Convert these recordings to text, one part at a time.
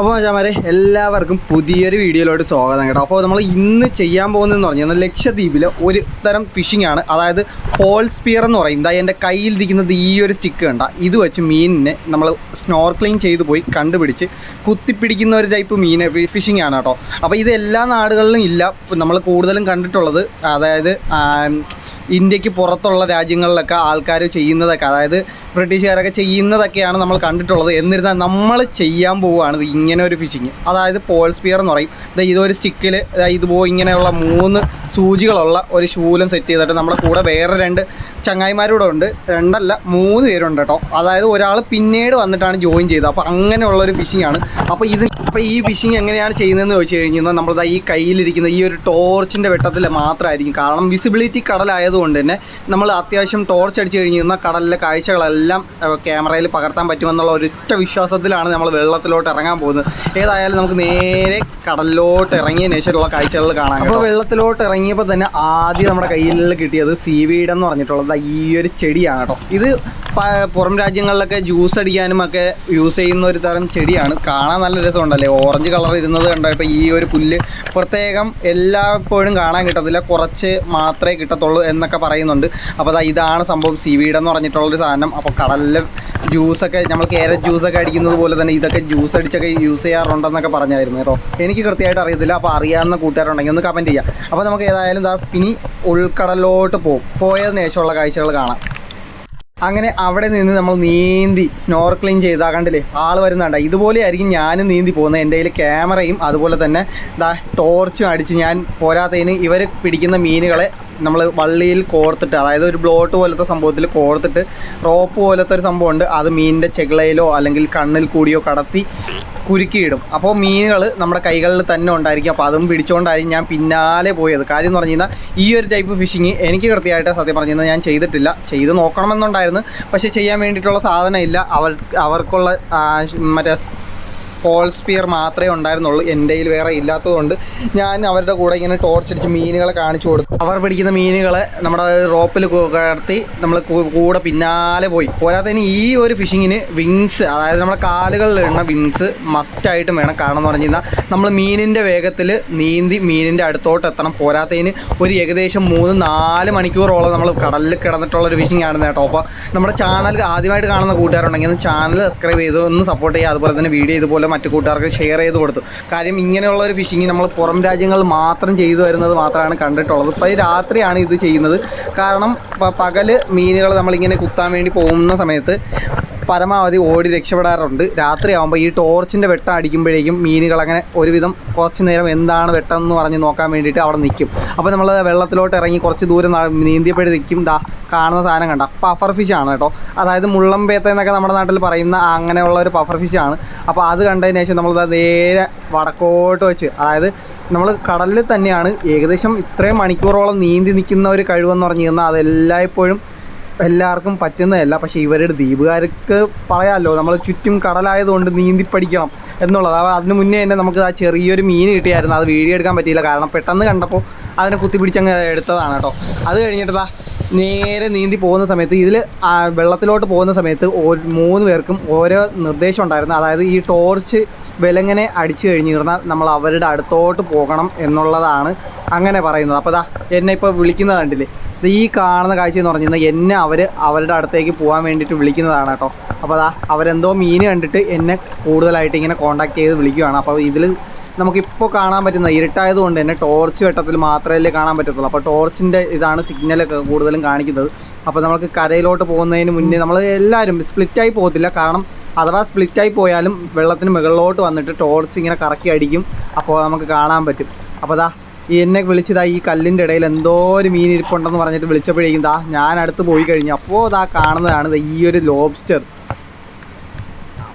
അപ്പോൾ മച്ചാമാരെ എല്ലാവർക്കും പുതിയൊരു വീഡിയോയിലോട്ട് സ്വാഗതം കേട്ടോ. അപ്പോൾ നമ്മൾ ഇന്ന് ചെയ്യാൻ പോകുന്നതെന്ന് പറഞ്ഞാൽ ലക്ഷദ്വീപിലെ ഒരു തരം ഫിഷിംഗ് ആണ്. അതായത് ഹോൾ സ്പിയർ എന്ന് പറയും. ഇതാ എന്റെ കയ്യിലിരിക്കുന്നത് ഈ ഒരു സ്റ്റിക്ക് കണ്ട. ഇത് വെച്ച് മീനിനെ നമ്മൾ സ്നോർക്ലിങ് ചെയ്ത് പോയി കണ്ടുപിടിച്ച് കുത്തിപ്പിടിക്കുന്ന ഒരു ടൈപ്പ് മീൻ ഫിഷിംഗ് ആണ് കേട്ടോ. അപ്പോൾ ഇത് എല്ലാ നാടുകളിലും ഇല്ല. നമ്മൾ കൂടുതലും കണ്ടിട്ടുള്ളത് അതായത് ഇന്ത്യയ്ക്ക് പുറത്തുള്ള രാജ്യങ്ങളിലൊക്കെ ആൾക്കാർ ചെയ്യുന്നതൊക്കെ അതായത് ബ്രിട്ടീഷുകാരൊക്കെ ചെയ്യുന്നതൊക്കെയാണ് നമ്മൾ കണ്ടിട്ടുള്ളത്. എന്നിരുന്നാൽ നമ്മൾ ചെയ്യാൻ പോവുകയാണ് ഇങ്ങനെ ഒരു ഫിഷിങ് അതായത് പോൾ സ്പിയർ എന്ന് പറയും. ഇതൊരു സ്റ്റിക്കിൽ ഇതുപോലെ ഇങ്ങനെയുള്ള മൂന്ന് സൂചികളുള്ള ഒരു ശൂലം സെറ്റ് ചെയ്തിട്ട് നമ്മുടെ കൂടെ വേറെ രണ്ട് ചങ്ങായിമാരൂടെ ഉണ്ട് രണ്ടല്ല മൂന്ന് പേരുണ്ട് കേട്ടോ. അതായത് ഒരാൾ പിന്നീട് വന്നിട്ടാണ് ജോയിൻ ചെയ്തത്. അപ്പോൾ അങ്ങനെയുള്ള ഒരു ഫിഷിംഗ് ആണ്. അപ്പോൾ ഇത് അപ്പോൾ ഈ ഫിഷിംഗ് എങ്ങനെയാണ് ചെയ്യുന്നതെന്ന് ചോദിച്ചു കഴിഞ്ഞാൽ നമ്മളിതാ ഈ കയ്യിലിരിക്കുന്ന ഈ ഒരു ടോർച്ചിന്റെ വെട്ടത്തിൽ മാത്രമായിരിക്കും കാരണം വിസിബിലിറ്റി കടലായതുകൊണ്ട് തന്നെ നമ്മൾ അത്യാവശ്യം ടോർച്ച് അടിച്ച് കഴിഞ്ഞാൽ കടലിലെ കാഴ്ചകളെല്ലാം ക്യാമറയിൽ പകർത്താൻ പറ്റുമെന്നുള്ള ഒരൊറ്റ വിശ്വാസത്തിലാണ് നമ്മൾ വെള്ളത്തിലോട്ട് ഇറങ്ങാൻ പോകുന്നത്. ഏതായാലും നമുക്ക് നേരെ കടലിലോട്ട് ഇറങ്ങിയ ശേഷമുള്ള കാഴ്ചകൾ കാണാം അപ്പോൾ വെള്ളത്തിലോട്ട് ഇറങ്ങിയപ്പോൾ തന്നെ ആദ്യം നമ്മുടെ കയ്യിൽ കിട്ടിയത് സീവീഡ് എന്ന് പറഞ്ഞിട്ടുള്ളത് ദാ ഈ ഒരു ചെടിയാണ് കേട്ടോ ഇത് പുറം രാജ്യങ്ങളിലൊക്കെ ജ്യൂസ് അടിക്കാനും ഒക്കെ യൂസ് ചെയ്യുന്ന ഒരു തരം ചെടിയാണ്. കാണാൻ നല്ല രസമുണ്ടല്ലേ? ഓറഞ്ച് കളർ ഇരുന്നത് കണ്ടപ്പോൾ ഈ ഒരു പുല്ല് പ്രത്യേകം എല്ലായ്പ്പോഴും കാണാൻ കിട്ടത്തില്ല. കുറച്ച് മാത്രമേ കിട്ടത്തുള്ളൂ എന്നൊക്കെ പറയുന്നുണ്ട്. അപ്പോൾ ഇതാണ് സംഭവം. സീവീഡ് എന്ന് പറഞ്ഞിട്ടുള്ളൊരു സാധനം. അപ്പോൾ കടലിലെ ജ്യൂസൊക്കെ നമ്മൾ കേരറ്റ് ജ്യൂസൊക്കെ അടിക്കുന്നത് പോലെ തന്നെ ഇതൊക്കെ ജ്യൂസ് അടിച്ചൊക്കെ യൂസ് ചെയ്യാറുണ്ടെന്നൊക്കെ പറഞ്ഞായിരുന്നു കേട്ടോ. എനിക്ക് കൃത്യമായിട്ട് അറിയത്തില്ല അപ്പോൾ അറിയാവുന്ന കൂട്ടുകാരുണ്ടെങ്കിൽ ഒന്ന് കമന്റ് ചെയ്യാം. അപ്പോൾ നമുക്ക് ഏതായാലും ഇതാ ഇനി ഉൾക്കടലിലോട്ട് പോകും പോയതിന് ശേഷമുള്ള കാഴ്ചകൾ കാണാം. അങ്ങനെ അവിടെ നിന്ന് നമ്മൾ നീന്തി സ്നോർക്ലിങ് ചെയ്താ കണ്ടില്ലേ? ആൾ വരുന്നുണ്ട്. ഇതുപോലെ ആയിരിക്കും ഞാനും നീന്തി പോകുന്നത്. എന്റെ കയ്യിൽ ക്യാമറയും അതുപോലെ തന്നെ ദാ ടോർച്ചും അടിച്ച് ഞാൻ പോരാത്തതിന് ഇവർ പിടിക്കുന്ന മീനുകളെ നമ്മൾ വള്ളിയിൽ കോർത്തിട്ട് അതായത് ഒരു ബ്ലോട്ട് പോലത്തെ സംഭവത്തിൽ കോർത്തിട്ട് റോപ്പ് പോലത്തെ ഒരു സംഭവമുണ്ട്. അത് മീനിന്റെ ചെകിളയിലോ അല്ലെങ്കിൽ കണ്ണിൽ കൂടിയോ കടത്തി കുരുക്കിയിടും. അപ്പോൾ മീനുകൾ നമ്മുടെ കൈകളിൽ തന്നെ ഉണ്ടായിരിക്കും. അപ്പോൾ അതും പിടിച്ചുകൊണ്ടായിരിക്കും ഞാൻ പിന്നാലെ പോയത്. കാര്യം എന്ന് പറഞ്ഞു കഴിഞ്ഞാൽ ഈ ഒരു ടൈപ്പ് ഫിഷിങ് എനിക്ക് കൃത്യമായിട്ട് സത്യം പറഞ്ഞു കഴിഞ്ഞാൽ ഞാൻ ചെയ്തിട്ടില്ല. ചെയ്ത് നോക്കണമെന്നുണ്ടായിരുന്നു. പക്ഷേ ചെയ്യാൻ വേണ്ടിയിട്ടുള്ള സാധനം ഇല്ല. അവർ അവർക്കുള്ള മറ്റേ പോൾ സ്പിയർ മാത്രമേ ഉണ്ടായിരുന്നുള്ളൂ. എന്റെ കയ്യിൽ വേറെ ഇല്ലാത്തതുകൊണ്ട് ഞാൻ അവരുടെ കൂടെ ഇങ്ങനെ ടോർച്ച് അടിച്ച് മീനുകളെ കാണിച്ചു കൊടുത്തു. അവർ പിടിക്കുന്ന മീനുകളെ നമ്മുടെ റോപ്പിൽ കടത്തി നമ്മൾ കൂടെ പിന്നാലെ പോയി. പോരാത്തതിന് ഈ ഒരു ഫിഷിങ്ങിന് വിങ്സ് അതായത് നമ്മുടെ കാലുകളിലിടുന്ന വിങ്സ് മസ്റ്റായിട്ടും വേണം. കാരണം എന്ന് പറഞ്ഞു കഴിഞ്ഞാൽ നമ്മൾ മീനിന്റെ വേഗത്തിൽ നീന്തി മീനിന്റെ അടുത്തോട്ട് എത്തണം. പോരാത്തതിന് ഒരു ഏകദേശം മൂന്ന് നാല് മണിക്കൂറോളം നമ്മൾ കടലിൽ കിടന്നിട്ടുള്ള ഒരു ഫിഷിംഗ് ആണ് കേട്ടോ. അപ്പോൾ നമ്മുടെ ചാനൽ ആദ്യമായിട്ട് കാണുന്ന കൂട്ടുകാരുണ്ടെങ്കിൽ ഒന്ന് ചാനൽ സബ്സ്ക്രൈബ് ചെയ്ത് ഒന്ന് സപ്പോർട്ട് ചെയ്യുക. അതുപോലെ തന്നെ വീഡിയോ ഇതുപോലെ മറ്റു കൂട്ടുകാർക്ക് ഷെയർ ചെയ്ത് കൊടുത്തു. കാര്യം ഇങ്ങനെയുള്ള ഒരു ഫിഷിങ് നമ്മൾ പുറം രാജ്യങ്ങളിൽ മാത്രം ചെയ്തു വരുന്നത് മാത്രമാണ് കണ്ടിട്ടുള്ളത്. ഇപ്പോൾ രാത്രിയാണ് ഇത് ചെയ്യുന്നത്. കാരണം പകൽ മീനുകൾ നമ്മളിങ്ങനെ കുത്താൻ വേണ്ടി പോകുന്ന സമയത്ത് പരമാവധി ഓടി രക്ഷപ്പെടാറുണ്ട്. രാത്രിയാകുമ്പോൾ ഈ ടോർച്ചിന്റെ വെട്ടം അടിക്കുമ്പോഴേക്കും മീനുകൾ അങ്ങനെ ഒരുവിധം കുറച്ച് നേരം എന്താണ് വെട്ടം എന്ന് പറഞ്ഞ് നോക്കാൻ വേണ്ടിയിട്ട് അവിടെ നിൽക്കും അപ്പോൾ നമ്മൾ വെള്ളത്തിലോട്ട് ഇറങ്ങി കുറച്ച് ദൂരം നീന്തിയപ്പോഴും നിൽക്കും ദാ കാണുന്ന സാധനം കണ്ട. പഫർ ഫിഷ് ആണ് കേട്ടോ. അതായത് മുള്ളം പേത്ത എന്നൊക്കെ നമ്മുടെ നാട്ടിൽ പറയുന്ന അങ്ങനെയുള്ള ഒരു പഫർ ഫിഷ് ആണ്. അപ്പോൾ അത് കണ്ടതിന് ശേഷം നമ്മൾ നേരെ വടക്കോട്ട് വെച്ച് അതായത് നമ്മൾ കടലിൽ തന്നെയാണ് ഏകദേശം ഇത്രയും മണിക്കൂറോളം നീന്തി നിൽക്കുന്ന ഒരു കഴിവെന്ന് പറഞ്ഞു കഴിഞ്ഞാൽ അതെല്ലായ്പ്പോഴും എല്ലാവർക്കും പറ്റുന്നതല്ല. പക്ഷേ ഇവരുടെ ദ്വീപുകാർക്ക് പറയാമല്ലോ നമ്മൾ ചുറ്റും കടലായതുകൊണ്ട് നീന്തി പഠിക്കണം എന്നുള്ളത്. അതിന് മുന്നേ തന്നെ നമുക്ക് ആ ചെറിയൊരു മീൻ കിട്ടിയായിരുന്നു. അത് വീഡിയോ എടുക്കാൻ പറ്റിയില്ല. കാരണം പെട്ടെന്ന് കണ്ടപ്പോൾ അതിനെ കുത്തിപ്പിടിച്ചങ്ങ് എടുത്തതാണ് കേട്ടോ. അത് കഴിഞ്ഞിട്ട് നേരെ നീന്തി പോകുന്ന സമയത്ത് ഇതിൽ വെള്ളത്തിലോട്ട് പോകുന്ന സമയത്ത് മൂന്ന് പേർക്കും ഓരോ നിർദ്ദേശം ഉണ്ടായിരുന്നു. അതായത് ഈ ടോർച്ച് വിലങ്ങനെ അടിച്ചു കഴിഞ്ഞിരുന്നാൽ നമ്മൾ അവരുടെ അടുത്തോട്ട് പോകണം എന്നുള്ളതാണ് അങ്ങനെ പറയുന്നത്. അപ്പോൾ ദാ എന്നെ ഇപ്പോൾ വിളിക്കുന്നത് കണ്ടില്ലേ? ഇത് ഈ കാണുന്ന കാഴ്ച എന്ന് പറഞ്ഞു കഴിഞ്ഞാൽ എന്നെ അവർ അവരുടെ അടുത്തേക്ക് പോകാൻ വേണ്ടിയിട്ട് വിളിക്കുന്നതാണ് കേട്ടോ. അപ്പോൾ അതാ അവരെന്തോ മീൻ കണ്ടിട്ട് എന്നെ കൂടുതലായിട്ട് ഇങ്ങനെ കോണ്ടാക്ട് ചെയ്ത് വിളിക്കുകയാണ് അപ്പോൾ ഇതിൽ നമുക്കിപ്പോൾ കാണാൻ പറ്റുന്ന ഇരുട്ടായത് കൊണ്ട് തന്നെ ടോർച്ച് വെട്ടത്തിൽ മാത്രമല്ലേ കാണാൻ പറ്റത്തുള്ളൂ. അപ്പോൾ ടോർച്ചിന്റെ ഇതാണ് സിഗ്നലൊക്കെ കൂടുതലും കാണിക്കുന്നത്. അപ്പോൾ നമുക്ക് കരയിലോട്ട് പോകുന്നതിന് മുന്നേ നമ്മൾ എല്ലാവരും സ്പ്ലിറ്റായി പോകത്തില്ല. കാരണം അഥവാ സ്പ്ലിറ്റായി പോയാലും വെള്ളത്തിന് മുകളിലോട്ട് വന്നിട്ട് ടോർച്ച് ഇങ്ങനെ കറക്കി അടിക്കും. അപ്പോൾ നമുക്ക് കാണാൻ പറ്റും. അപ്പോൾ അതാ ഈ എന്നെ വിളിച്ചതാ ഈ കല്ലിന്റെ ഇടയിൽ എന്തോ ഒരു മീൻ ഇരിപ്പുണ്ടെന്ന് പറഞ്ഞിട്ട് വിളിച്ചപ്പോഴേക്കും ദാ ഞാൻ അടുത്ത് പോയി കഴിഞ്ഞു. അപ്പോൾ ദാ കാണുന്നതാണ് ഈ ഒരു ലോബ്സ്റ്റർ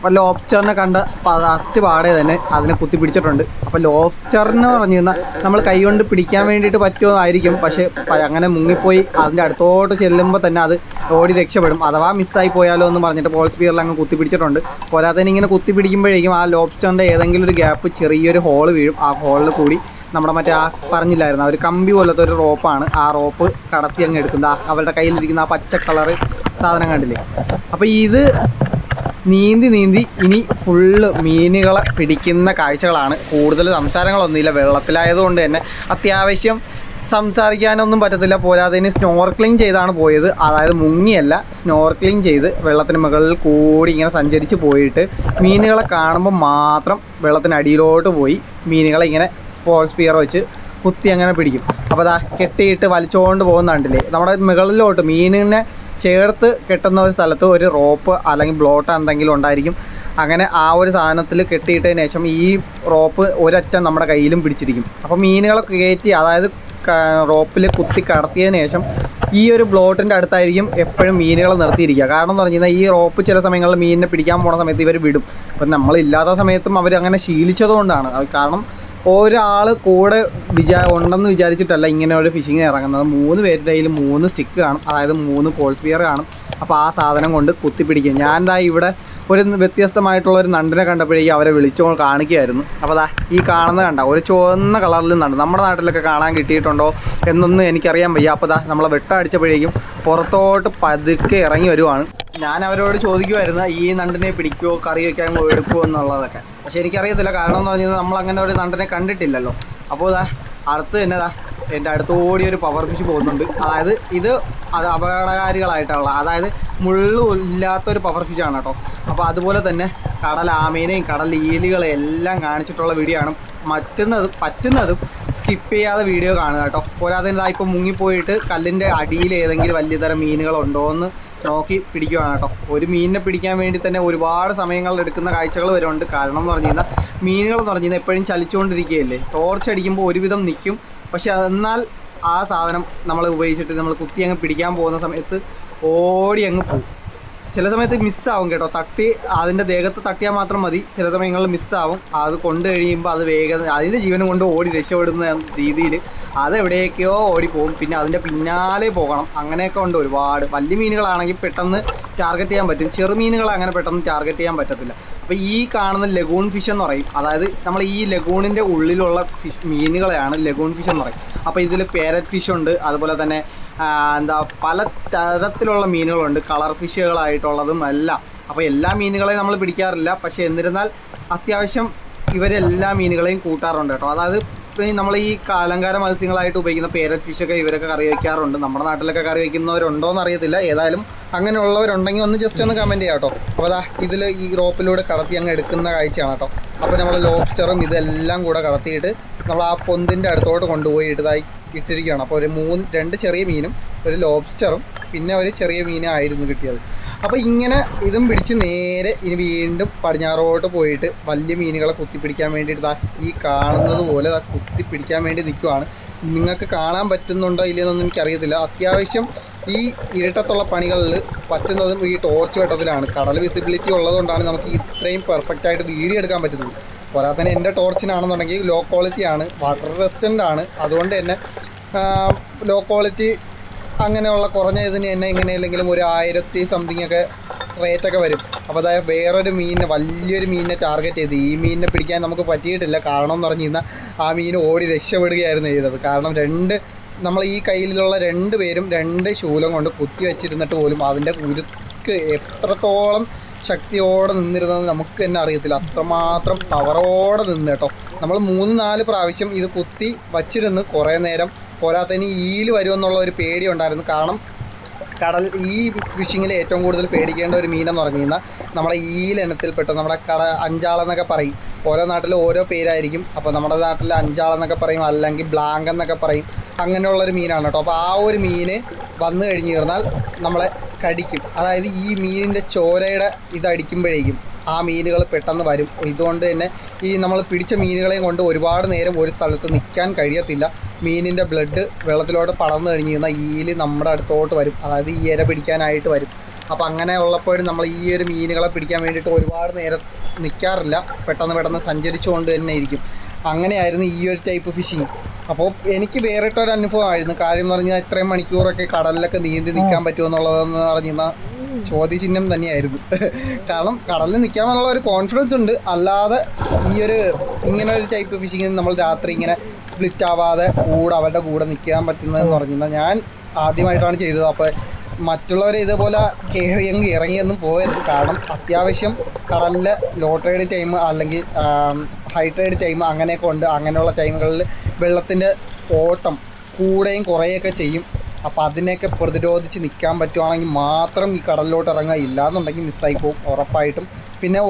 അപ്പോൾ ലോബ്സ്റ്ററിനെ കണ്ട ഫസ്റ്റ് പാടെ തന്നെ അതിനെ കുത്തി പിടിച്ചിട്ടുണ്ട്. അപ്പോൾ ലോബ്സ്റ്ററിന് പറഞ്ഞു കഴിഞ്ഞാൽ നമ്മൾ കൈ കൊണ്ട് പിടിക്കാൻ വേണ്ടിയിട്ട് പറ്റുമായിരിക്കും പക്ഷേ അങ്ങനെ മുങ്ങിപ്പോയി. അതിന്റെ അടുത്തോട്ട് ചെല്ലുമ്പോൾ തന്നെ അത് ഓടി രക്ഷപ്പെടും. അഥവാ മിസ്സായി പോയാലോ എന്ന് പറഞ്ഞിട്ട് പോൾ സ്പീഡിൽ അങ്ങ് കുത്തി പിടിച്ചിട്ടുണ്ട്. പോരാതെ ഇങ്ങനെ കുത്തി പിടിക്കുമ്പോഴേക്കും ആ ലോബ്സ്റ്ററിന്റെ ഏതെങ്കിലും ഒരു ഗ്യാപ്പ് ചെറിയൊരു ഹോൾ വീഴും. ആ ഹോളിൽ കൂടി നമ്മുടെ മറ്റേ ആ പറഞ്ഞില്ലായിരുന്നു ഒരു കമ്പി പോലത്തെ ഒരു റോപ്പാണ് ആ റോപ്പ് കടത്തി അങ്ങ് എടുക്കുന്നത്. അവരുടെ കയ്യിലിരിക്കുന്ന ആ പച്ച കളറ് സാധനം കണ്ടില്ലേ? അപ്പോൾ ഇത് നീന്തി നീന്തി ഇനി ഫുള്ള് മീനുകളെ പിടിക്കുന്ന കാഴ്ചകളാണ്. കൂടുതൽ സംസാരങ്ങളൊന്നുമില്ല. വെള്ളത്തിലായതുകൊണ്ട് തന്നെ അത്യാവശ്യം സംസാരിക്കാനൊന്നും പറ്റത്തില്ല. പോരാതെ ഇനി സ്നോർക്ലിംഗ് ചെയ്താണ് പോയത്. അതായത് മുങ്ങിയല്ല സ്നോർക്ലിംഗ് ചെയ്ത് വെള്ളത്തിന് മുകളിൽ കൂടി ഇങ്ങനെ സഞ്ചരിച്ച് പോയിട്ട് മീനുകളെ കാണുമ്പോൾ മാത്രം വെള്ളത്തിനടിയിലോട്ട് പോയി മീനുകളെ ഇങ്ങനെ സ്പോൾ സ്പിയർ വെച്ച് കുത്തി അങ്ങനെ പിടിക്കും. അപ്പോൾ അതാ കെട്ടിയിട്ട് വലിച്ചുകൊണ്ട് പോകുന്ന കണ്ടില്ലേ? നമ്മുടെ മുകളിലോട്ട് മീനിനെ ചേർത്ത് കെട്ടുന്ന ഒരു സ്ഥലത്ത് ഒരു റോപ്പ് അല്ലെങ്കിൽ ബ്ലോട്ട് എന്തെങ്കിലും ഉണ്ടായിരിക്കും. അങ്ങനെ ആ ഒരു സാധനത്തിൽ കെട്ടിയിട്ടതിന് ശേഷം ഈ റോപ്പ് ഒരറ്റം നമ്മുടെ കയ്യിലും പിടിച്ചിരിക്കും. അപ്പോൾ മീനുകളെ കയറ്റി അതായത് റോപ്പിൽ കുത്തി കടത്തിയതിന് ശേഷം ഈ ഒരു ബ്ലോട്ടിന്റെ അടുത്തായിരിക്കും എപ്പോഴും മീനുകളെ നിർത്തിയിരിക്കുക. കാരണം എന്ന് പറഞ്ഞു കഴിഞ്ഞാൽ ഈ റോപ്പ് ചില സമയങ്ങളിൽ മീനിനെ പിടിക്കാൻ പോണ സമയത്ത് ഇവർ വിടും. അപ്പം നമ്മളില്ലാത്ത സമയത്തും അവർ അങ്ങനെ ശീലിച്ചതുകൊണ്ടാണ്. കാരണം ഒരാൾ കൂടെ വിചാ ഉണ്ടെന്ന് വിചാരിച്ചിട്ടല്ല ഇങ്ങനെ ഒരു ഫിഷിങ്ങിന് ഇറങ്ങുന്നത്. മൂന്ന് പേരുടെ കയ്യിൽ മൂന്ന് സ്റ്റിക്ക് കാണും. അതായത് മൂന്ന് കോൾസ്പിയർ കാണും. അപ്പോൾ ആ സാധനം കൊണ്ട് കുത്തിപ്പിടിക്കും. ഞാൻ ദാ ഇവിടെ ഒരു വ്യത്യസ്തമായിട്ടുള്ള ഒരു നണ്ടിനെ കണ്ടപ്പോഴേക്കും അവരെ വിളിച്ചോ കാണിക്കുകയായിരുന്നു. അപ്പോൾ ദാ ഈ കാണുന്ന കണ്ട ഒരു ചുവന്ന കളറിൽ നണ്ട്. നമ്മുടെ നാട്ടിലൊക്കെ കാണാൻ കിട്ടിയിട്ടുണ്ടോ എന്നൊന്നും എനിക്കറിയാൻ വയ്യ. അപ്പോൾ ദാ നമ്മളെ വെട്ടം അടിച്ചപ്പോഴേക്കും പുറത്തോട്ട് പതുക്കെ ഇറങ്ങി വരുവാണ്. ഞാൻ അവരോട് ചോദിക്കുമായിരുന്നു ഈ നണ്ടിനെ പിടിക്കുമോ കറി വെക്കാൻ എടുക്കുമോ എന്നുള്ളതൊക്കെ? പക്ഷെ എനിക്കറിയത്തില്ല കാരണം എന്ന് പറഞ്ഞാൽ നമ്മൾ അങ്ങനെ ഒരു നണ്ടിനെ കണ്ടിട്ടില്ലല്ലോ. അപ്പോൾ ഇതാ അടുത്ത് തന്നെ ഇതാ എന്റെ അടുത്തോടി ഒരു പവർ ഫിഷ് പോകുന്നുണ്ട്. അതായത് ഇത് അത് അപകടകാരികളായിട്ടുള്ള അതായത് മുള്ളു ഇല്ലാത്തൊരു പവർ ഫിഷാണ് കേട്ടോ. അപ്പോൾ അതുപോലെ തന്നെ കടൽ ആമേനെയും കടൽ ഈലുകളെ എല്ലാം കാണിച്ചിട്ടുള്ള വീഡിയോ ആണ്. മറ്റുന്നതും പറ്റുന്നതും സ്കിപ്പ് ചെയ്യാതെ വീഡിയോ കാണുക കേട്ടോ. പോരാതെ ഇതാ ഇപ്പോൾ മുങ്ങിപ്പോയിട്ട് കല്ലിന്റെ അടിയിൽ ഏതെങ്കിലും വലിയ തരം മീനുകളുണ്ടോ എന്ന് നോക്കി പിടിക്കുവാണ് കേട്ടോ. ഒരു മീനിനെ പിടിക്കാൻ വേണ്ടി തന്നെ ഒരുപാട് സമയങ്ങൾ എടുക്കുന്ന കാഴ്ചകൾ വരുന്നുണ്ട്. കാരണം എന്ന് പറഞ്ഞു കഴിഞ്ഞാൽ മീനുകൾ എന്ന് പറഞ്ഞു കഴിഞ്ഞാൽ എപ്പോഴും ചലിച്ചുകൊണ്ടിരിക്കുകയല്ലേ. ടോർച്ച് അടിക്കുമ്പോൾ ഒരുവിധം നിൽക്കും പക്ഷെ എന്നാൽ ആ സാധനം നമ്മൾ ഉപയോഗിച്ചിട്ട് നമ്മൾ കുത്തി അങ്ങ് പിടിക്കാൻ പോകുന്ന സമയത്ത് ഓടി അങ്ങ് പോകും. ചില സമയത്ത് മിസ്സാവും കേട്ടോ. തട്ടി അതിന്റെ ദേഹത്ത് തട്ടിയാൽ മാത്രം മതി. ചില സമയങ്ങളിൽ മിസ്സാവും. അത് കൊണ്ട് കഴിയുമ്പോൾ അത് വേഗം അതിന്റെ ജീവനം കൊണ്ട് ഓടി രക്ഷപ്പെടുന്ന രീതിയിൽ അത് എവിടെയൊക്കെയോ ഓടിപ്പോകും പിന്നെ അതിന്റെ പിന്നാലെ പോകണം. അങ്ങനെയൊക്കെ ഉണ്ട് ഒരുപാട്. വലിയ മീനുകളാണെങ്കിൽ പെട്ടെന്ന് ടാർഗറ്റ് ചെയ്യാൻ പറ്റും. ചെറു മീനുകൾ അങ്ങനെ പെട്ടെന്ന് ടാർഗറ്റ് ചെയ്യാൻ പറ്റത്തില്ല. അപ്പോൾ ഈ കാണുന്ന ലഗൂൺ ഫിഷ് എന്ന് പറയും. അതായത് നമ്മൾ ഈ ലഗൂണിന്റെ ഉള്ളിലുള്ള ഫിഷ് മീനുകളെയാണ് ലഗൂൺ ഫിഷ് എന്ന് പറയും. അപ്പോൾ ഇതിൽ പേരറ്റ് ഫിഷ് ഉണ്ട്. അതുപോലെ തന്നെ എന്താ പല തരത്തിലുള്ള മീനുകളുണ്ട്. കളർ ഫിഷുകളായിട്ടുള്ളതും എല്ലാം. അപ്പോൾ എല്ലാ മീനുകളെയും നമ്മൾ പിടിക്കാറില്ല. പക്ഷേ എന്നിരുന്നാൽ അത്യാവശ്യം ഇവരെല്ലാ മീനുകളെയും കൂട്ടാറുണ്ട് കേട്ടോ. അതായത് നമ്മൾ ഈ കാലങ്കാര മത്സ്യങ്ങളായിട്ട് ഉപയോഗിക്കുന്ന പേരറ്റ് ഫിഷൊക്കെ ഇവരൊക്കെ കറി വയ്ക്കാറുണ്ട് നമ്മുടെ നാട്ടിലൊക്കെ കറി വയ്ക്കുന്നവരുണ്ടോ എന്ന് അറിയത്തില്ല ഏതായാലും അങ്ങനെയുള്ളവരുണ്ടെങ്കിൽ ഒന്ന് ജസ്റ്റ് ഒന്ന് കമന്റ് ചെയ്യാം കേട്ടോ. അപ്പോൾ അതാ ഇതിൽ ഈ റോപ്പിലൂടെ കടത്തി അങ്ങ് എടുക്കുന്ന കാഴ്ചയാണ് കേട്ടോ. അപ്പോൾ നമ്മൾ ലോബ്സ്റ്ററും ഇതെല്ലാം കൂടെ കടത്തിയിട്ട് നമ്മൾ ആ പൊന്തിന്റെ അടുത്തോട്ട് കൊണ്ടുപോയി ഇട്ടതായി ഇട്ടിരിക്കുകയാണ്. അപ്പോൾ ഒരു മൂന്ന് രണ്ട് ചെറിയ മീനും ഒരു ലോബ്സ്റ്ററും പിന്നെ ഒരു ചെറിയ മീനും ആയിരുന്നു കിട്ടിയത്. അപ്പോൾ ഇങ്ങനെ ഇതും പിടിച്ച് നേരെ ഇനി വീണ്ടും പടിഞ്ഞാറോട്ട് പോയിട്ട് വലിയ മീനുകളെ കുത്തിപ്പിടിക്കാൻ വേണ്ടിയിട്ട് ഈ കാണുന്നത് പോലെ കുത്തിപ്പിടിക്കാൻ വേണ്ടി നിൽക്കുവാണ്. നിങ്ങൾക്ക് കാണാൻ പറ്റുന്നുണ്ടോ ഇല്ലയെന്നൊന്നും എനിക്കറിയത്തില്ല. അത്യാവശ്യം ഈ ഇരുട്ടത്തുള്ള പണികളിൽ പറ്റുന്നതും ഈ ടോർച്ച് വെട്ടത്തിലാണ്. കടൽ വിസിബിലിറ്റി ഉള്ളതുകൊണ്ടാണ് നമുക്ക് ഇത്രയും പെർഫെക്റ്റായിട്ട് വീഡിയോ എടുക്കാൻ പറ്റുന്നത്. പോരാതെ തന്നെ എന്റെ ടോർച്ചിനാണെന്നുണ്ടെങ്കിൽ ലോ ക്വാളിറ്റി ആണ് വാട്ടർ റെസിസ്റ്റന്റ് ആണ്. അതുകൊണ്ട് തന്നെ ലോ ക്വാളിറ്റി അങ്ങനെയുള്ള കുറഞ്ഞ ഇതിന് തന്നെ എങ്ങനെയല്ലെങ്കിലും ഒരു ആയിരത്തി സംതിങ് ഒക്കെ റേറ്റൊക്കെ വരും. അപ്പോൾ അതായത് വേറൊരു മീനിനെ വലിയൊരു മീനിനെ ടാർഗറ്റ് ചെയ്ത് ഈ മീനിനെ പിടിക്കാൻ നമുക്ക് പറ്റിയിട്ടില്ല. കാരണം എന്ന് പറഞ്ഞു കഴിഞ്ഞാൽ ആ മീൻ ഓടി രക്ഷപ്പെടുകയായിരുന്നു ചെയ്തത്. കാരണം രണ്ട് നമ്മൾ ഈ കയ്യിലുള്ള രണ്ട് പേരും രണ്ട് ശൂലം കൊണ്ട് കുത്തി വെച്ചിരുന്നിട്ട് പോലും അതിന്റെ കുരുക്ക് എത്രത്തോളം ശക്തിയോടെ നിന്നിരുന്നത് നമുക്ക് തന്നെ അറിയത്തില്ല. അത്രമാത്രം പവറോടെ നിന്ന് കേട്ടോ. നമ്മൾ മൂന്ന് നാല് പ്രാവശ്യം ഇത് കുത്തി വച്ചിരുന്ന് കുറേ നേരം പോരാത്തതിന് ഈൽ വരുമെന്നുള്ള ഒരു പേടി ഉണ്ടായിരുന്നു. കാരണം കടൽ ഈ ഫിഷിങ്ങിൽ ഏറ്റവും കൂടുതൽ പേടിക്കേണ്ട ഒരു മീനെന്ന് പറഞ്ഞു കഴിഞ്ഞാൽ നമ്മുടെ ഈൽ ഇനത്തിൽപ്പെട്ട നമ്മുടെ കട അഞ്ചാളെന്നൊക്കെ പറയും. ഓരോ നാട്ടിലും ഓരോ പേരായിരിക്കും. അപ്പോൾ നമ്മുടെ നാട്ടിൽ അഞ്ചാളെന്നൊക്കെ പറയും അല്ലെങ്കിൽ ബ്ലാങ്ക് എന്നൊക്കെ പറയും. അങ്ങനെയുള്ളൊരു മീനാണ് കേട്ടോ. അപ്പോൾ ആ ഒരു മീന് വന്നു കഴിഞ്ഞു കഴിഞ്ഞാൽ നമ്മളെ കടിക്കും. അതായത് ഈ മീനിന്റെ ചോരയുടെ ഇതടിക്കുമ്പോഴേക്കും ആ മീനുകൾ പെട്ടെന്ന് വരും. ഇതുകൊണ്ട് തന്നെ ഈ നമ്മൾ പിടിച്ച മീനുകളെയും കൊണ്ട് ഒരുപാട് നേരം ഒരു സ്ഥലത്ത് നിൽക്കാൻ കഴിയത്തില്ല. മീനിന്റെ ബ്ലഡ് വെള്ളത്തിലോട്ട് പടർന്നു കഴിഞ്ഞ് കഴിഞ്ഞാൽ ഈൽ നമ്മുടെ അടുത്തോട്ട് വരും. അതായത് ഈ ഇര പിടിക്കാനായിട്ട് വരും. അപ്പോൾ അങ്ങനെ ഉള്ളപ്പോഴും നമ്മൾ ഈ ഒരു മീനുകളെ പിടിക്കാൻ വേണ്ടിയിട്ട് ഒരുപാട് നേരം നിൽക്കാറില്ല. പെട്ടെന്ന് പെട്ടെന്ന് സഞ്ചരിച്ചുകൊണ്ട് തന്നെ ഇരിക്കും. അങ്ങനെയായിരുന്നു ഈ ഒരു ടൈപ്പ് ഫിഷിങ് അപ്പോൾ എനിക്ക് വേറിട്ടൊരു അനുഭവമായിരുന്നു. കാര്യം എന്ന് പറഞ്ഞാൽ ഇത്രയും മണിക്കൂറൊക്കെ കടലിലൊക്കെ നീന്തി നിൽക്കാൻ പറ്റുമെന്നുള്ളതെന്ന് പറഞ്ഞാൽ ചോദ്യചിഹ്നം തന്നെയായിരുന്നു. കാരണം കടലിൽ നിൽക്കാമെന്നുള്ള ഒരു കോൺഫിഡൻസ് ഉണ്ട്. അല്ലാതെ ഈ ഒരു ഇങ്ങനെ ഒരു ടൈപ്പ് ഫിഷിങ്ങിന് നമ്മൾ രാത്രി ഇങ്ങനെ സ്പ്ലിറ്റ് ആവാതെ കൂടെ അവരുടെ കൂടെ നിൽക്കാൻ പറ്റുന്നതെന്ന് പറഞ്ഞാൽ ഞാൻ ആദ്യമായിട്ടാണ് ചെയ്തത്. അപ്പോൾ മറ്റുള്ളവർ ഇതേപോലെ കയറിയെങ്കിൽ ഇറങ്ങിയൊന്നും പോകരുത്. കാരണം അത്യാവശ്യം കടലിൽ ലോ ട്രേഡ് ടൈം അല്ലെങ്കിൽ ഹൈ ട്രേഡ് ടൈം അങ്ങനെയൊക്കെ ഉണ്ട്. അങ്ങനെയുള്ള ടൈമുകളിൽ വെള്ളത്തിന്റെ ഓട്ടം കൂടെയും കുറേയൊക്കെ ചെയ്യും. അപ്പോൾ അതിനെയൊക്കെ പ്രതിരോധിച്ച് നിൽക്കാൻ പറ്റുവാണെങ്കിൽ മാത്രം ഈ കടലിലോട്ട് ഇറങ്ങുക. ഇല്ലാന്നുണ്ടെങ്കിൽ മിസ്സായി പോകും ഉറപ്പായിട്ടും. പിന്നെ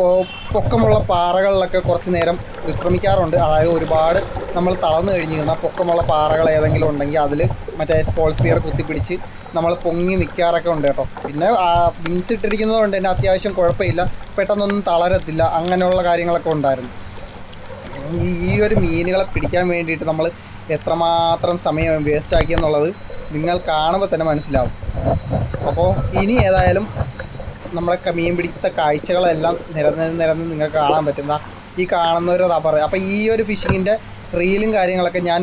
പൊക്കമുള്ള പാറകളിലൊക്കെ കുറച്ച് നേരം വിശ്രമിക്കാറുണ്ട്. അതായത് ഒരുപാട് നമ്മൾ തളർന്നു കഴിഞ്ഞ് കഴിഞ്ഞാൽ പൊക്കമുള്ള പാറകൾ ഏതെങ്കിലും ഉണ്ടെങ്കിൽ അതിൽ മറ്റേ സ്പോൾ സ്പിയർ കുത്തിപ്പിടിച്ച് നമ്മൾ പൊങ്ങി നിൽക്കാറൊക്കെ ഉണ്ട് കേട്ടോ. പിന്നെ വിങ്സ് ഇട്ടിരിക്കുന്നത് കൊണ്ട് തന്നെ അത്യാവശ്യം കുഴപ്പമില്ല. പെട്ടെന്നൊന്നും തളരത്തില്ല. അങ്ങനെയുള്ള കാര്യങ്ങളൊക്കെ ഉണ്ടായിരുന്നു. ഈ ഒരു മീനുകളെ പിടിക്കാൻ വേണ്ടിയിട്ട് നമ്മൾ എത്രമാത്രം സമയം വേസ്റ്റ് ആക്കിയെന്നുള്ളത് നിങ്ങൾ കാണുമ്പോൾ തന്നെ മനസ്സിലാവും. അപ്പോൾ ഇനി ഏതായാലും നമ്മളെ മീൻ പിടിത്ത കാഴ്ചകളെല്ലാം നിരന്ന് നിരന്ന് നിങ്ങൾക്ക് കാണാൻ പറ്റുന്ന ഈ കാണുന്ന ഒരു റബ്ബർ അപ്പോൾ ഈ ഒരു ഫിഷിങ്ങിന്റെ റീലും കാര്യങ്ങളൊക്കെ ഞാൻ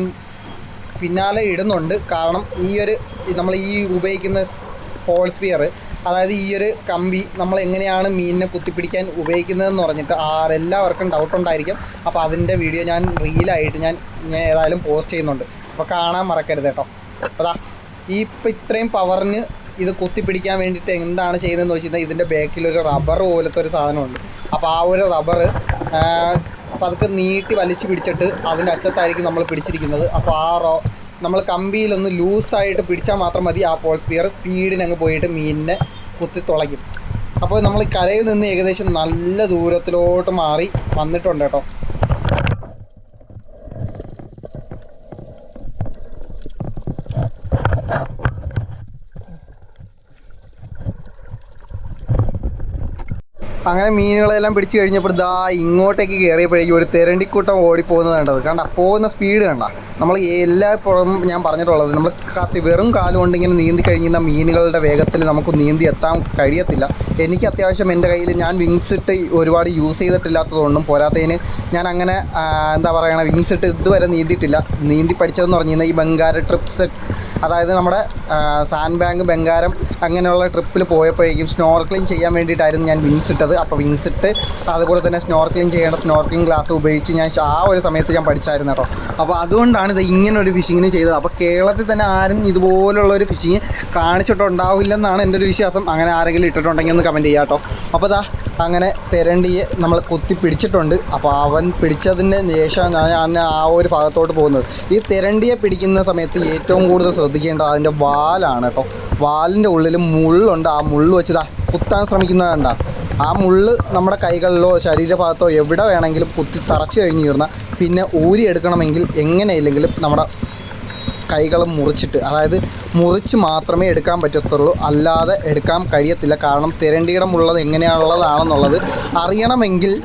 പിന്നാലെ ഇടുന്നുണ്ട്. കാരണം ഈ ഒരു നമ്മൾ ഈ ഉപയോഗിക്കുന്ന ഹോൾ സ്പിയർ അതായത് ഈ ഒരു കമ്പി നമ്മൾ എങ്ങനെയാണ് മീനിനെ കുത്തിപ്പിടിക്കാൻ ഉപയോഗിക്കുന്നതെന്ന് പറഞ്ഞിട്ട് ആ എല്ലാവർക്കും ഡൗട്ട് ഉണ്ടായിരിക്കും. അപ്പോൾ അതിന്റെ വീഡിയോ ഞാൻ റീലായിട്ട് ഞാൻ ഞാൻ ഏതായാലും പോസ്റ്റ് ചെയ്യുന്നുണ്ട്. അപ്പോൾ കാണാൻ മറക്കരുത് കേട്ടോ. അപ്പോൾ ഈ ഇപ്പം ഇത്രയും പവറിന് ഇത് കുത്തിപ്പിടിക്കാൻ വേണ്ടിയിട്ട് എന്താണ് ചെയ്യുന്നതെന്ന് വെച്ച് കഴിഞ്ഞാൽ ഇതിന്റെ ബാക്കിൽ ഒരു റബ്ബർ പോലത്തെ ഒരു സാധനമുണ്ട്. അപ്പോൾ ആ ഒരു റബ്ബർ പതുക്കെ നീട്ടി വലിച്ചു പിടിച്ചിട്ട് അതിന്റെ അറ്റത്തായിരിക്കും നമ്മൾ പിടിച്ചിരിക്കുന്നത്. അപ്പോൾ ആ റോ നമ്മൾ കമ്പിയിലൊന്ന് ലൂസായിട്ട് പിടിച്ചാൽ മാത്രം മതി ആ പോൾ സ്പിയർ സ്പീഡിനങ്ങ് പോയിട്ട് മീനിനെ കുത്തി തുളയ്ക്കും. അപ്പോൾ നമ്മൾ കരയിൽ നിന്ന് ഏകദേശം നല്ല ദൂരത്തിലോട്ട് മാറി വന്നിട്ടുണ്ട് കേട്ടോ. അങ്ങനെ മീനുകളെല്ലാം പിടിച്ചു കഴിഞ്ഞപ്പോൾ ദാ ഇങ്ങോട്ടേക്ക് കയറിയപ്പോഴേക്കും ഒരു തെരണ്ടിക്കൂട്ടം ഓടിപ്പോകുന്നത് കണ്ടത്. കണ്ട പോകുന്ന സ്പീഡ് കണ്ട. നമ്മൾ എല്ലാ പുറം ഞാൻ പറഞ്ഞിട്ടുള്ളത് നമ്മൾ കാസി വെറും കാലം കൊണ്ട് ഇങ്ങനെ നീന്തി കഴിഞ്ഞാൽ മീനുകളുടെ വേഗത്തിൽ നമുക്ക് നീന്തി എത്താൻ കഴിയത്തില്ല. എനിക്ക് അത്യാവശ്യം എന്റെ കയ്യിൽ ഞാൻ വിങ്സ് ഇട്ട് ഒരുപാട് യൂസ് ചെയ്തിട്ടില്ലാത്തതുകൊണ്ടും പോരാത്തതിന് ഞാൻ അങ്ങനെ എന്താ പറയുക വിങ്സ് ഇട്ട് ഇതുവരെ നീന്തിയിട്ടില്ല. നീന്തി പഠിച്ചതെന്ന് പറഞ്ഞു കഴിഞ്ഞാൽ ഈ ബംഗാര ട്രിപ്സ് അതായത് നമ്മുടെ സാൻഡ് ബാങ്ക് ബംഗാരം അങ്ങനെയുള്ള ട്രിപ്പിൽ പോയപ്പോഴേക്കും സ്നോർക്ലിങ് ചെയ്യാൻ വേണ്ടിയിട്ടായിരുന്നു ഞാൻ വിങ്സ് ഇട്ടത്. അപ്പോൾ വിങ്സ് ഇട്ട് അതുപോലെ തന്നെ സ്നോർക്ലിങ് ചെയ്യേണ്ട സ്നോർക്ലിങ് ഗ്ലാസ് ഉപയോഗിച്ച് ഞാൻ ആ ഒരു സമയത്ത് ഞാൻ പഠിച്ചായിരുന്നു കേട്ടോ. അപ്പോൾ അതുകൊണ്ടാണ് ഇത് ഇങ്ങനെ ഒരു ഫിഷിങ്ങിന് ചെയ്തത്. അപ്പോൾ കേരളത്തിൽ തന്നെ ആരും ഇതുപോലുള്ള ഒരു ഫിഷിങ് കാണിച്ചിട്ടുണ്ടാവില്ലെന്നാണ് എന്റെ ഒരു വിശ്വാസം. അങ്ങനെ ആരെങ്കിലും ഇട്ടിട്ടുണ്ടെങ്കിൽ ഒന്ന് കമന്റ് ചെയ്യാം കേട്ടോ. അപ്പോൾ ദാ അങ്ങനെ തെരണ്ടിയെ നമ്മൾ കുത്തി പിടിച്ചിട്ടുണ്ട്. അപ്പോൾ അവൻ പിടിച്ചതിന് ശേഷം ഞാൻ ആ ഒരു ഭാഗത്തോട്ട് പോകുന്നത്. ഈ തെരണ്ടിയെ പിടിക്കുന്ന സമയത്ത് ഏറ്റവും കൂടുതൽ ശ്രദ്ധിക്കേണ്ടത് അതിന്റെ വാലാണ് കേട്ടോ. വാലിന്റെ ഉള്ളിൽ മുള്ളുണ്ട്. ആ മുള്ള് വെച്ച് ദാ കുത്താൻ ശ്രമിക്കുന്നത് കണ്ട. ആ മുള്ള് നമ്മുടെ കൈകളിലോ ശരീരഭാഗത്തോ എവിടെ വേണമെങ്കിലും കുത്തി തറച്ചു കഴിഞ്ഞു തീർന്നാൽ പിന്നെ ഊരിയെടുക്കണമെങ്കിൽ എങ്ങനെയില്ലെങ്കിലും നമ്മുടെ കൈകൾ മുറിച്ചിട്ട് അതായത് മുറിച്ച് മാത്രമേ എടുക്കാൻ പറ്റത്തുള്ളൂ. അല്ലാതെ എടുക്കാൻ കഴിയത്തില്ല. കാരണം തിരണ്ടിയിടമുള്ളത് എങ്ങനെയാണുള്ളതാണെന്നുള്ളത് അറിയണമെങ്കിൽ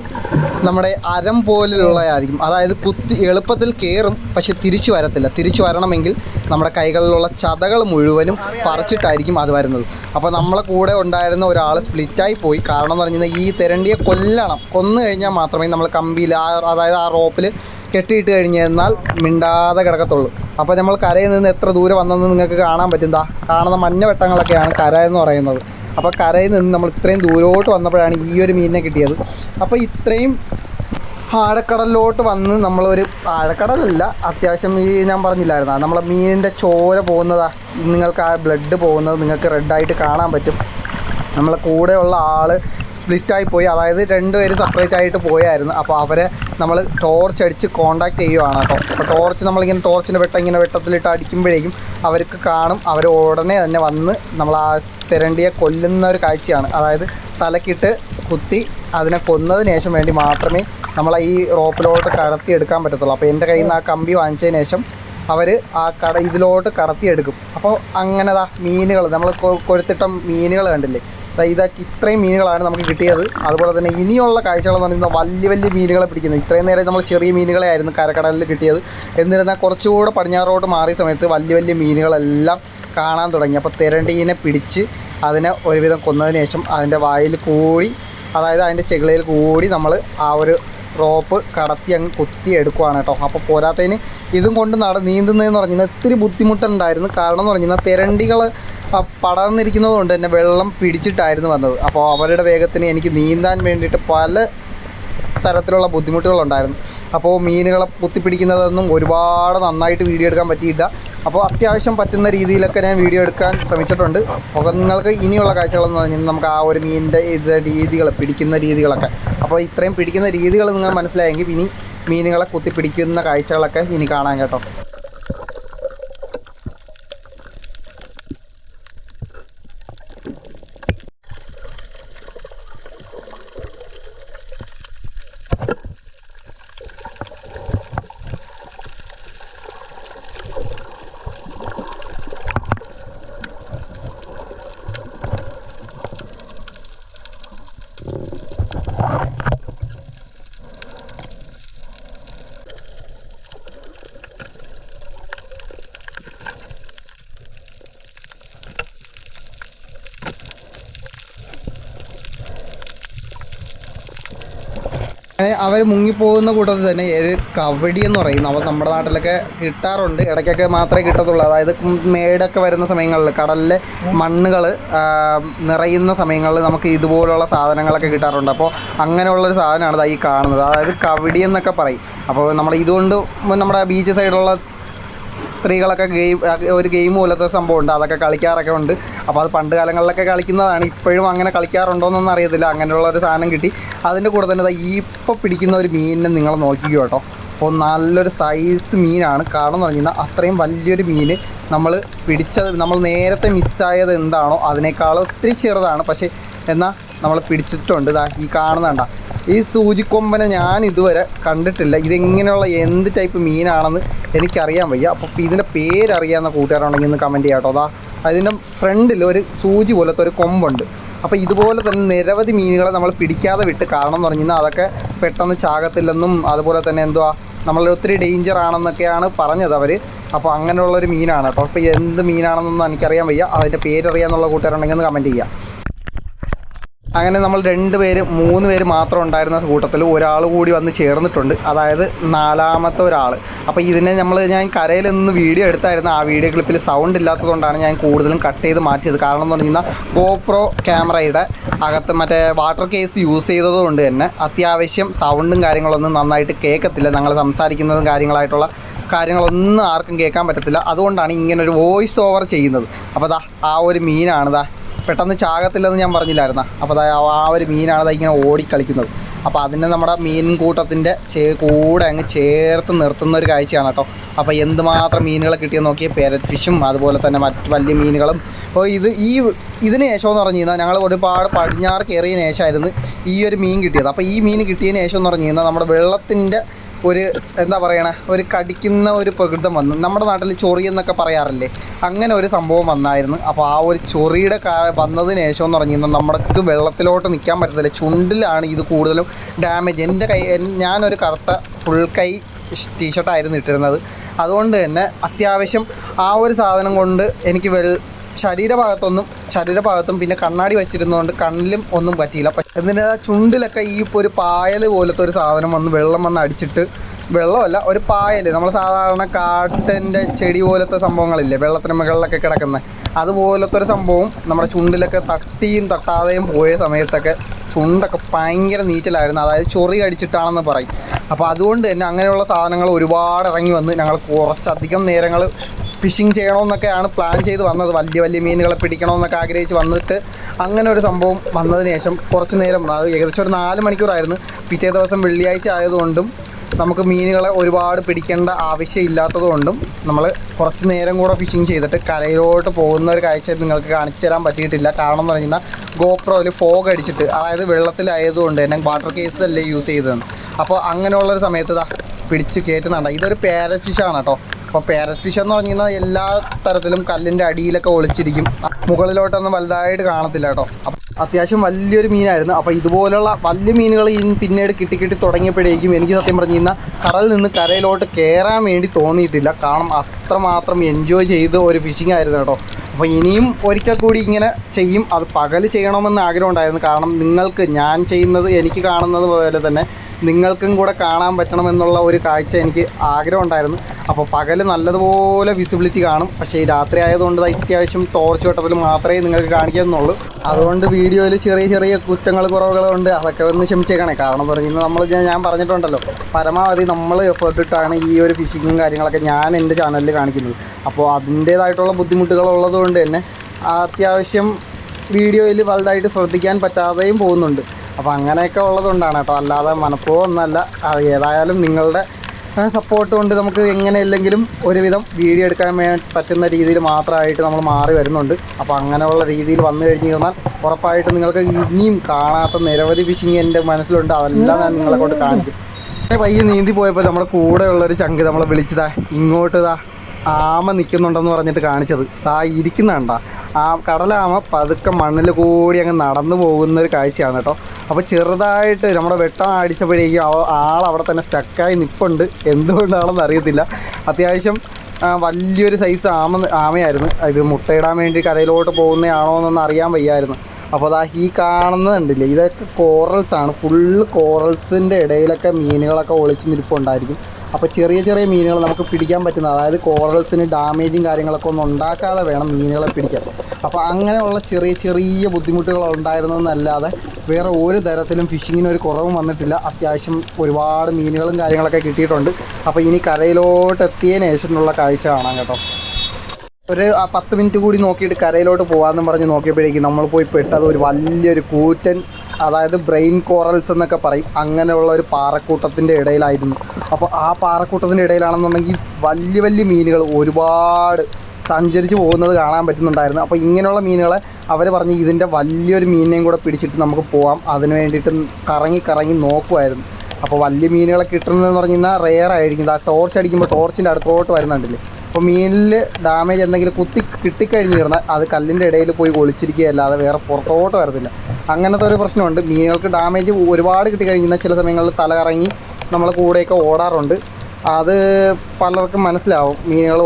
നമ്മുടെ അരം പോലെയുള്ളതായിരിക്കും അതായത് കുത്തി എളുപ്പത്തിൽ കയറും പക്ഷെ തിരിച്ചു വരത്തില്ല. തിരിച്ചു വരണമെങ്കിൽ നമ്മുടെ കൈകളിലുള്ള ചതകൾ മുഴുവനും പറിച്ചിട്ടായിരിക്കും അത് വരുന്നത്. അപ്പോൾ നമ്മളെ കൂടെ ഉണ്ടായിരുന്ന ഒരാൾ സ്പ്ലിറ്റായി പോയി. കാരണം എന്ന് പറഞ്ഞാൽ ഈ തിരണ്ടിയെ കൊല്ലണം. കൊന്നു കഴിഞ്ഞാൽ മാത്രമേ നമ്മൾ കമ്പിയിൽ ആ അതായത് ആ റോപ്പിൽ കെട്ടിയിട്ട് കഴിഞ്ഞാൽ മിണ്ടാതെ കിടക്കത്തുള്ളൂ. അപ്പോൾ നമ്മൾ കരയിൽ നിന്ന് എത്ര ദൂരെ വന്നെന്ന് നിങ്ങൾക്ക് കാണാൻ പറ്റും. ദാ കാണുന്ന മഞ്ഞ വെട്ടങ്ങളൊക്കെയാണ് കര എന്ന് പറയുന്നത്. അപ്പോൾ കരയിൽ നിന്ന് നമ്മൾ ഇത്രയും ദൂരോട്ട് വന്നപ്പോഴാണ് ഈ ഒരു മീനിനെ കിട്ടിയത്. അപ്പോൾ ഇത്രയും ആഴക്കടലിലോട്ട് വന്ന് നമ്മളൊരു ആഴക്കടലല്ല അത്യാവശ്യം ഈ ഞാൻ പറഞ്ഞില്ലായിരുന്നാ? നമ്മളെ മീനിന്റെ ചോര പോകുന്നതാ നിങ്ങൾക്ക് ആ ബ്ലഡ് പോകുന്നത് നിങ്ങൾക്ക് റെഡായിട്ട് കാണാൻ പറ്റും. നമ്മളെ കൂടെയുള്ള ആൾ സ്പ്ലിറ്റായി പോയി. അതായത് രണ്ടുപേര് സെപ്പറേറ്റ് ആയിട്ട് പോയായിരുന്നു. അപ്പോൾ അവരെ നമ്മൾ ടോർച്ച് അടിച്ച് കോണ്ടാക്ട് ചെയ്യുവാണ് കേട്ടോ. അപ്പോൾ ടോർച്ച് നമ്മളിങ്ങനെ ടോർച്ചിന്റെ വെട്ടം ഇങ്ങനെ വെട്ടത്തിലിട്ട് അടിക്കുമ്പോഴേക്കും അവർക്ക് കാണും. അവർ ഉടനെ തന്നെ വന്ന് നമ്മൾ ആ തിരണ്ടിയെ കൊല്ലുന്ന ഒരു കാഴ്ചയാണ്. അതായത് തലക്കിട്ട് കുത്തി അതിനെ കൊന്നതിന് ശേഷം വേണ്ടി മാത്രമേ നമ്മൾ ഈ റോപ്പിലോട്ട് കടത്തി എടുക്കാൻ പറ്റത്തുള്ളൂ. അപ്പോൾ എന്റെ കയ്യിൽ നിന്ന് ആ കമ്പി വാങ്ങിച്ചതിന് ശേഷം അവർ ആ കട ഇതിലോട്ട് കടത്തിയെടുക്കും. അപ്പോൾ അങ്ങനെതാ മീനുകൾ നമ്മൾ കൊഴുത്തിട്ട മീനുകൾ കണ്ടില്ലേ? ഇതൊക്കെ ഇത്രയും മീനുകളാണ് നമുക്ക് കിട്ടിയത്. അതുപോലെ തന്നെ ഇനിയുള്ള കാഴ്ചകൾ എന്ന് പറയുന്നത് വലിയ വലിയ മീനുകളെ പിടിക്കുന്നത്. ഇത്രയും നേരം നമ്മൾ ചെറിയ മീനുകളെ ആയിരുന്നു കരക്കടലിൽ കിട്ടിയത്. എന്നിരുന്നാൽ കുറച്ചുകൂടെ പടിഞ്ഞാറോട്ട് മാറിയ സമയത്ത് വലിയ വലിയ മീനുകളെല്ലാം കാണാൻ തുടങ്ങി. അപ്പോൾ തിരണ്ടീനെ പിടിച്ച് അതിനെ ഒരുവിധം കൊന്നതിന് ശേഷം അതിന്റെ വായിൽ കൂടി അതായത് അതിന്റെ ചെകിളയിൽ കൂടി നമ്മൾ ആ ഒരു റോപ്പ് കടത്തി അങ്ങ് കുത്തി എടുക്കുവാണ് കേട്ടോ. അപ്പോൾ പോരാത്തതിന് ഇതും കൊണ്ട് നട നീന്തുന്നതെന്ന് പറഞ്ഞാൽ ഒത്തിരി ബുദ്ധിമുട്ടുണ്ടായിരുന്നു. കാരണം എന്ന് പറഞ്ഞാൽ തിരണ്ടികൾ പടർന്നിരിക്കുന്നത് കൊണ്ട് തന്നെ വെള്ളം പിടിച്ചിട്ടായിരുന്നു വന്നത്. അപ്പോൾ അവരുടെ വേഗത്തിന് എനിക്ക് നീന്താൻ വേണ്ടിയിട്ട് പല തരത്തിലുള്ള ബുദ്ധിമുട്ടുകളുണ്ടായിരുന്നു. അപ്പോൾ മീനുകളെ കുത്തിപ്പിടിക്കുന്നതൊന്നും ഒരുപാട് നന്നായിട്ട് വീഡിയോ എടുക്കാൻ പറ്റിയില്ല. അപ്പോൾ അത്യാവശ്യം പറ്റുന്ന രീതിയിലൊക്കെ ഞാൻ വീഡിയോ എടുക്കാൻ ശ്രമിച്ചിട്ടുണ്ട്. അപ്പോൾ നിങ്ങൾക്ക് ഇനിയുള്ള കാഴ്ചകളെന്ന് പറഞ്ഞാൽ നമുക്ക് ആ ഒരു മീനിന്റെ ഇത് രീതികൾ പിടിക്കുന്ന രീതികളൊക്കെ. അപ്പോൾ ഇത്രയും പിടിക്കുന്ന രീതികൾ നിങ്ങൾ മനസ്സിലായെങ്കിൽ ഇനി മീനുകളെ കുത്തിപ്പിടിക്കുന്ന കാഴ്ചകളൊക്കെ ഇനി കാണാൻ കേട്ടോ. അവർ മുങ്ങിപ്പോകുന്ന കൂട്ടത്തിൽ തന്നെ ഒരു കവടി എന്ന് പറയും. നമ്മൾ നമ്മുടെ നാട്ടിലൊക്കെ കിട്ടാറുണ്ട്. ഇടയ്ക്കൊക്കെ മാത്രമേ കിട്ടത്തുള്ളൂ. അതായത് മേടൊക്കെ വരുന്ന സമയങ്ങളിൽ കടലിലെ മണ്ണുകൾ നിറയുന്ന സമയങ്ങളിൽ നമുക്ക് ഇതുപോലുള്ള സാധനങ്ങളൊക്കെ കിട്ടാറുണ്ട്. അപ്പോൾ അങ്ങനെയുള്ളൊരു സാധനമാണ് ഈ കാണുന്നത്. അതായത് കവടി എന്നൊക്കെ പറയും. അപ്പോൾ നമ്മൾ ഇതുകൊണ്ട് നമ്മുടെ ബീച്ച് സൈഡുള്ള സ്ത്രീകളൊക്കെ ഗെയിം ഒരു ഗെയിം പോലത്തെ സംഭവമുണ്ട് അതൊക്കെ കളിക്കാറൊക്കെ ഉണ്ട്. അപ്പോൾ അത് പണ്ട് കാലങ്ങളിലൊക്കെ കളിക്കുന്നതാണ്. ഇപ്പോഴും അങ്ങനെ കളിക്കാറുണ്ടോയെന്നൊന്നും അറിയത്തില്ല. അങ്ങനെയുള്ള ഒരു സാധനം കിട്ടി. അതിന്റെ കൂടെ തന്നെ ഈ ഇപ്പോൾ പിടിക്കുന്ന ഒരു മീനിനെ നിങ്ങൾ നോക്കിക്കോ കേട്ടോ. അപ്പോൾ നല്ലൊരു സൈസ് മീനാണ്. കാരണം പറഞ്ഞാൽ പറഞ്ഞു അത്രയും വലിയൊരു മീൻ നമ്മൾ പിടിച്ചത് നമ്മൾ നേരത്തെ മിസ്സായത് എന്താണോ അതിനേക്കാൾ ഒത്തിരി ചെറുതാണ്. പക്ഷേ എന്നാൽ നമ്മൾ പിടിച്ചിട്ടുണ്ട്. ഈ കാണുന്നണ്ട ഈ സൂചിക്കൊമ്പനെ ഞാൻ ഇതുവരെ കണ്ടിട്ടില്ല. ഇതെങ്ങനെയുള്ള എന്ത് ടൈപ്പ് മീനാണെന്ന് എനിക്കറിയാൻ വയ്യ. അപ്പോൾ ഇതിന്റെ പേരറിയാവുന്ന കൂട്ടുകാരുണ്ടെങ്കിൽ ഒന്ന് കമന്റ് ചെയ്യാം കേട്ടോ അതാ അതിന്റെ ഫ്രണ്ടിൽ ഒരു സൂചി പോലത്തെ ഒരു കൊമ്പുണ്ട്. അപ്പോൾ ഇതുപോലെ തന്നെ നിരവധി മീനുകളെ നമ്മൾ പിടിക്കാതെ വിട്ട് കാരണം എന്ന് പറഞ്ഞു കഴിഞ്ഞാൽ അതൊക്കെ പെട്ടെന്ന് ചാകത്തില്ലെന്നും അതുപോലെ തന്നെ എന്തുവാ നമ്മൾ ഒത്തിരി ഡേഞ്ചർ ആണെന്നൊക്കെയാണ് പറഞ്ഞത് അവർ അപ്പോൾ അങ്ങനെയുള്ളൊരു മീനാണ് കേട്ടോ. അപ്പോൾ എന്ത് മീനാണെന്നൊന്നും എനിക്കറിയാൻ വയ്യ. അതിന്റെ പേരറിയാന്നുള്ള കൂട്ടുകാരുണ്ടെങ്കിൽ ഒന്ന് കമന്റ് ചെയ്യാം. അങ്ങനെ നമ്മൾ രണ്ട് പേര് മൂന്ന് പേര് മാത്രം ഉണ്ടായിരുന്ന കൂട്ടത്തിൽ ഒരാൾ കൂടി വന്ന് ചേർന്നിട്ടുണ്ട്. അതായത് നാലാമത്തെ ഒരാൾ. അപ്പോൾ ഇതിനെ നമ്മൾ ഞാൻ കരയിൽ നിന്ന് വീഡിയോ എടുത്തായിരുന്നു. ആ വീഡിയോ ക്ലിപ്പിൽ സൗണ്ട് ഇല്ലാത്തതുകൊണ്ടാണ് ഞാൻ കൂടുതലും കട്ട് ചെയ്ത് മാറ്റിയത്. കാരണം എന്ന് പറഞ്ഞാൽ ഗോപ്രോ ക്യാമറയുടെ അകത്ത് മറ്റേ വാട്ടർ കേസ് യൂസ് ചെയ്തതുകൊണ്ട് തന്നെ അത്യാവശ്യം സൗണ്ടും കാര്യങ്ങളൊന്നും നന്നായിട്ട് കേൾക്കത്തില്ല. ഞങ്ങൾ സംസാരിക്കുന്നതും കാര്യങ്ങളായിട്ടുള്ള കാര്യങ്ങളൊന്നും ആർക്കും കേൾക്കാൻ പറ്റത്തില്ല. അതുകൊണ്ടാണ് ഇങ്ങനെ ഒരു വോയിസ് ഓവർ ചെയ്യുന്നത്. അപ്പോൾ ദാ ആ ഒരു മീനാണ് ദാ പെട്ടെന്ന് ചാകത്തില്ലെന്ന് ഞാൻ പറഞ്ഞില്ലായിരുന്ന. അപ്പോൾ അതായത് ആ ഒരു മീനാണ് അത് ഇങ്ങനെ ഓടിക്കളിക്കുന്നത്. അപ്പോൾ അതിനെ നമ്മുടെ മീൻ കൂട്ടത്തിന്റെ ചേ കൂടെ അങ്ങ് ചേർത്ത് നിർത്തുന്ന ഒരു കാഴ്ചയാണ് കേട്ടോ. അപ്പോൾ എന്തുമാത്രം മീനുകളെ കിട്ടിയെന്ന് നോക്കിയാൽ പേരറ്റ് ഫിഷും അതുപോലെ തന്നെ മറ്റ് വലിയ മീനുകളും. അപ്പോൾ ഇത് ഈ ഇതിന് ശേഷം എന്ന് പറഞ്ഞു കഴിഞ്ഞാൽ ഞങ്ങൾ ഒരുപാട് പടിഞ്ഞാറ് കയറിയ ശേഷമായിരുന്നു ഈ ഒരു മീൻ കിട്ടിയത്. അപ്പോൾ ഈ മീൻ കിട്ടിയതിന് ശേഷം എന്ന് പറഞ്ഞു കഴിഞ്ഞാൽ നമ്മുടെ വെള്ളത്തിന്റെ ഒരു എന്താ പറയണ ഒരു കടിക്കുന്ന ഒരു പ്രകൃതം വന്നു. നമ്മുടെ നാട്ടിൽ ചൊറി എന്നൊക്കെ പറയാറില്ലേ? അങ്ങനെ ഒരു സംഭവം വന്നായിരുന്നു. അപ്പോൾ ആ ഒരു ചൊറിയുടെ കാ വന്നതിന് ശേഷം എന്ന് പറഞ്ഞു കഴിഞ്ഞാൽ നമ്മൾക്ക് വെള്ളത്തിലോട്ട് നിൽക്കാൻ പറ്റത്തില്ല. ചുണ്ടിലാണ് ഇത് കൂടുതലും ഡാമേജ് എന്റെ കൈ ഞാനൊരു കറുത്ത ഫുൾ കൈ ടീഷർട്ടായിരുന്നു ഇട്ടിരുന്നത്. അതുകൊണ്ട് തന്നെ അത്യാവശ്യം ആ ഒരു സാധനം കൊണ്ട് എനിക്ക് വെൾ ശരീരഭാഗത്തൊന്നും ശരീരഭാഗത്തും പിന്നെ കണ്ണാടി വെച്ചിരുന്നതുകൊണ്ട് കണ്ണിലും ഒന്നും പറ്റിയില്ല. പക്ഷെ എന്നിട്ട് ചുണ്ടിലൊക്കെ ഈ ഇപ്പോൾ ഒരു പായൽ പോലത്തെ ഒരു സാധനം വന്ന് വെള്ളം വന്ന് അടിച്ചിട്ട് വെള്ളമല്ല ഒരു പായൽ നമ്മൾ സാധാരണ കാട്ടിന്റെ ചെടി പോലത്തെ സംഭവങ്ങളില്ലേ വെള്ളത്തിന് മുകളിലൊക്കെ കിടക്കുന്ന. അതുപോലത്തെ ഒരു സംഭവം നമ്മുടെ ചുണ്ടിലൊക്കെ തട്ടിയും തട്ടാതെയും പോയ സമയത്തൊക്കെ ചുണ്ടൊക്കെ ഭയങ്കര നീറ്റലായിരുന്നു. അതായത് ചൊറി അടിച്ചിട്ടാണെന്ന് പറയും. അപ്പോൾ അതുകൊണ്ട് തന്നെ അങ്ങനെയുള്ള സാധനങ്ങൾ ഒരുപാട് ഇറങ്ങി വന്ന് ഞങ്ങൾ കുറച്ചധികം നേരങ്ങൾ ഫിഷിങ് ചെയ്യണമെന്നൊക്കെയാണ് പ്ലാൻ ചെയ്ത് വന്നത്. വലിയ വലിയ മീനുകളെ പിടിക്കണമെന്നൊക്കെ ആഗ്രഹിച്ച് വന്നിട്ട് അങ്ങനെ ഒരു സംഭവം വന്നതിന് ശേഷം കുറച്ച് നേരം അത് ഏകദേശം ഒരു നാല് മണിക്കൂറായിരുന്നു. പിറ്റേ ദിവസം വെള്ളിയാഴ്ച ആയതുകൊണ്ടും നമുക്ക് മീനുകളെ ഒരുപാട് പിടിക്കേണ്ട ആവശ്യമില്ലാത്തതുകൊണ്ടും നമ്മൾ കുറച്ച് നേരം കൂടെ ഫിഷിങ് ചെയ്തിട്ട് കരയിലോട്ട് പോകുന്ന ഒരു കാഴ്ച നിങ്ങൾക്ക് കാണിച്ചു തരാൻ പറ്റിയിട്ടില്ല. കാരണം എന്ന് പറഞ്ഞാൽ ഗോപ്രോയിൽ ഫോഗ് അടിച്ചിട്ട് അതായത് വെള്ളത്തിലായതുകൊണ്ട് തന്നെ വാട്ടർ അല്ലേ യൂസ് ചെയ്തതെന്ന്. അപ്പോൾ അങ്ങനെയുള്ളൊരു സമയത്ത് ഇതാ പിടിച്ച് കയറ്റുന്നുണ്ട് ഇതൊരു പാരഫിഷാണ് ഫിഷാണ് കേട്ടോ. അപ്പോൾ പാരറ്റ് ഫിഷ് എന്ന് പറഞ്ഞു കഴിഞ്ഞാൽ എല്ലാ തരത്തിലും കല്ലിന്റെ അടിയിലൊക്കെ ഒളിച്ചിരിക്കും. മുകളിലോട്ടൊന്നും വലുതായിട്ട് കാണത്തില്ല കേട്ടോ. അത്യാവശ്യം വലിയൊരു മീനായിരുന്നു. അപ്പോൾ ഇതുപോലുള്ള വലിയ മീനുകൾ പിന്നീട് കിട്ടി കിട്ടി തുടങ്ങിയപ്പോഴേക്കും എനിക്ക് സത്യം പറഞ്ഞു കഴിഞ്ഞാൽ കടലിൽ നിന്ന് കരയിലോട്ട് കയറാൻ വേണ്ടി തോന്നിയിട്ടില്ല. കാരണം അത്രമാത്രം എൻജോയ് ചെയ്ത് ഒരു ഫിഷിംഗ് ആയിരുന്നു കേട്ടോ. അപ്പോൾ ഇനിയും ഒരിക്കൽ കൂടി ഇങ്ങനെ ചെയ്യും. അത് പകൽ ചെയ്യണമെന്ന് ആഗ്രഹം ഉണ്ടായിരുന്നു. കാരണം നിങ്ങൾക്ക് ഞാൻ ചെയ്യുന്നത് എനിക്ക് കാണുന്നത് പോലെ തന്നെ നിങ്ങൾക്കും കൂടെ കാണാൻ പറ്റണമെന്നുള്ള ഒരു കാഴ്ച എനിക്ക് ആഗ്രഹം ഉണ്ടായിരുന്നു അപ്പോൾ പകൽ നല്ലതുപോലെ വിസിബിലിറ്റി കാണും. പക്ഷേ രാത്രി ആയതുകൊണ്ട് അത്യാവശ്യം ടോർച്ച് വെട്ടത്തിൽ മാത്രമേ നിങ്ങൾക്ക് കാണിക്കുന്നുള്ളൂ. അതുകൊണ്ട് വീഡിയോയിൽ ചെറിയ ചെറിയ കുറ്റങ്ങൾ കുറവുകളുണ്ട് അതൊക്കെ ഒന്ന് ക്ഷമിച്ചേക്കണേ. കാരണം എന്ന് പറഞ്ഞു കഴിഞ്ഞാൽ നമ്മൾ ഞാൻ പറഞ്ഞിട്ടുണ്ടല്ലോ. പരമാവധി നമ്മൾ എഫേർട്ട് ഇട്ടാണ് ഈ ഒരു ഫിഷിങ്ങും കാര്യങ്ങളൊക്കെ ഞാൻ എന്റെ ചാനലിൽ കാണിക്കുന്നത്. അപ്പോൾ അതിന്റേതായിട്ടുള്ള ബുദ്ധിമുട്ടുകൾ ഉള്ളതുകൊണ്ട് തന്നെ അത്യാവശ്യം വീഡിയോയിൽ വലുതായിട്ട് ശ്രദ്ധിക്കാൻ പറ്റാതെയും പോകുന്നുണ്ട്. അപ്പോൾ അങ്ങനെയൊക്കെ ഉള്ളതുകൊണ്ടാണ് കേട്ടോ. അല്ലാതെ മനഃപൂർവം ഒന്നല്ല അത് ഏതായാലും നിങ്ങളുടെ സപ്പോർട്ട് കൊണ്ട് നമുക്ക് എങ്ങനെയല്ലെങ്കിലും ഒരുവിധം വീഡിയോ എടുക്കാൻ പറ്റുന്ന രീതിയിൽ മാത്രമായിട്ട് നമ്മൾ മാറി വരുന്നുണ്ട്. അപ്പോൾ അങ്ങനെയുള്ള രീതിയിൽ വന്നു കഴിഞ്ഞ് കഴിഞ്ഞാൽ ഉറപ്പായിട്ടും നിങ്ങൾക്ക് ഇനിയും കാണാത്ത നിരവധി ഫിഷിങ് എന്റെ മനസ്സിലുണ്ട്. അതെല്ലാം ഞാൻ നിങ്ങളെ കൊണ്ട് കാണിക്കും. പയ്യെ നീന്തി പോയപ്പോൾ നമ്മുടെ കൂടെ കൂടെയുള്ളൊരു ചങ്ക് നമ്മളെ വിളിച്ചതാ ഇങ്ങോട്ട് ഇതാ ആമ നിൽക്കുന്നുണ്ടെന്ന് പറഞ്ഞിട്ട് കാണിച്ചത്. ആ ഇരിക്കുന്നുണ്ട. ആ കടലാമ പതുക്കെ മണ്ണിൽ കൂടി അങ്ങ് നടന്നു പോകുന്ന ഒരു കാഴ്ചയാണ് കേട്ടോ. അപ്പോൾ ചെറുതായിട്ട് നമ്മുടെ വെട്ടം അടിച്ചപ്പോഴേക്കും അവിടെ തന്നെ സ്റ്റക്കായി നിൽപ്പുണ്ട് എന്തുകൊണ്ടാണെന്ന് അറിയത്തില്ല. അത്യാവശ്യം വലിയൊരു സൈസ് ആമ ആമയായിരുന്നു. ഇത് മുട്ടയിടാൻ വേണ്ടി കരയിലോട്ട് പോകുന്നതാണോ എന്നൊന്നും അറിയാൻ വയ്യായിരുന്നു. അപ്പോൾ അതാ ഈ കാണുന്നുണ്ടല്ലേ ഇതൊക്കെ കോറൽസ് ആണ്. ഫുള്ള് കോറൽസിന്റെ ഇടയിലൊക്കെ മീനുകളൊക്കെ ഒളിച്ച് നിൽപ്പുണ്ടായിരിക്കും. അപ്പോൾ ചെറിയ ചെറിയ മീനുകൾ നമുക്ക് പിടിക്കാൻ പറ്റുന്ന അതായത് കോറൽസിന് ഡാമേജും കാര്യങ്ങളൊക്കെ ഒന്നും ഉണ്ടാക്കാതെ വേണം മീനുകളെ പിടിക്കാൻ. അപ്പോൾ അങ്ങനെയുള്ള ചെറിയ ചെറിയ ബുദ്ധിമുട്ടുകൾ ഉണ്ടായിരുന്നതെന്നല്ലാതെ വേറെ ഒരു തരത്തിലും ഫിഷിങ്ങിന് ഒരു കുറവും വന്നിട്ടില്ല. അത്യാവശ്യം ഒരുപാട് മീനുകളും കാര്യങ്ങളൊക്കെ കിട്ടിയിട്ടുണ്ട്. അപ്പോൾ ഇനി കരയിലോട്ട് എത്തിയതിന് ശേഷമുള്ള കാഴ്ച കാണാം കേട്ടോ. ഒരു ആ പത്ത് മിനിറ്റ് കൂടി നോക്കിയിട്ട് കരയിലോട്ട് പോകാമെന്ന് പറഞ്ഞ് നോക്കിയപ്പോഴേക്കും നമ്മൾ പോയി പെട്ടത് ഒരു വലിയൊരു കൂറ്റൻ അതായത് ബ്രെയിൻ കോറൽസ് എന്നൊക്കെ പറയും. അങ്ങനെയുള്ള ഒരു പാറക്കൂട്ടത്തിന്റെ ഇടയിലായിരുന്നു. അപ്പോൾ ആ പാറക്കൂട്ടത്തിന്റെ ഇടയിലാണെന്നുണ്ടെങ്കിൽ വലിയ വലിയ മീനുകൾ ഒരുപാട് സഞ്ചരിച്ച് പോകുന്നത് കാണാൻ പറ്റുന്നുണ്ടായിരുന്നു. അപ്പോൾ ഇങ്ങനെയുള്ള മീനുകളെ അവർ പറഞ്ഞ് ഇതിന്റെ വലിയൊരു മീനിനെയും കൂടെ പിടിച്ചിട്ട് നമുക്ക് പോകാം അതിന് വേണ്ടിയിട്ട് കറങ്ങി കറങ്ങി നോക്കുമായിരുന്നു അപ്പോൾ വലിയ മീനുകളെ കിട്ടുന്നതെന്ന് പറഞ്ഞു കഴിഞ്ഞാൽ റെയർ ആയിരിക്കും. ആ ടോർച്ച് അടിക്കുമ്പോൾ ടോർച്ചിന്റെ അടുത്തോട്ട് വരുന്നുണ്ടല്ലേ? അപ്പോൾ മീനിൽ ഡാമേജ് എന്തെങ്കിലും കുത്തി കിട്ടിക്കഴിഞ്ഞ് കഴിഞ്ഞാൽ അത് കല്ലിന്റെ ഇടയിൽ പോയി ഒളിച്ചിരിക്കുകയല്ലാതെ വേറെ പുറത്തോട്ട് വരത്തില്ല. അങ്ങനത്തെ ഒരു പ്രശ്നമുണ്ട്. മീനുകൾക്ക് ഡാമേജ് ഒരുപാട് കിട്ടിക്കഴിഞ്ഞാൽ ചില സമയങ്ങളിൽ തല കറങ്ങി നമ്മളെ കൂടെയൊക്കെ ഓടാറുണ്ട്. അത് പലർക്കും മനസ്സിലാവും. മീനുകൾ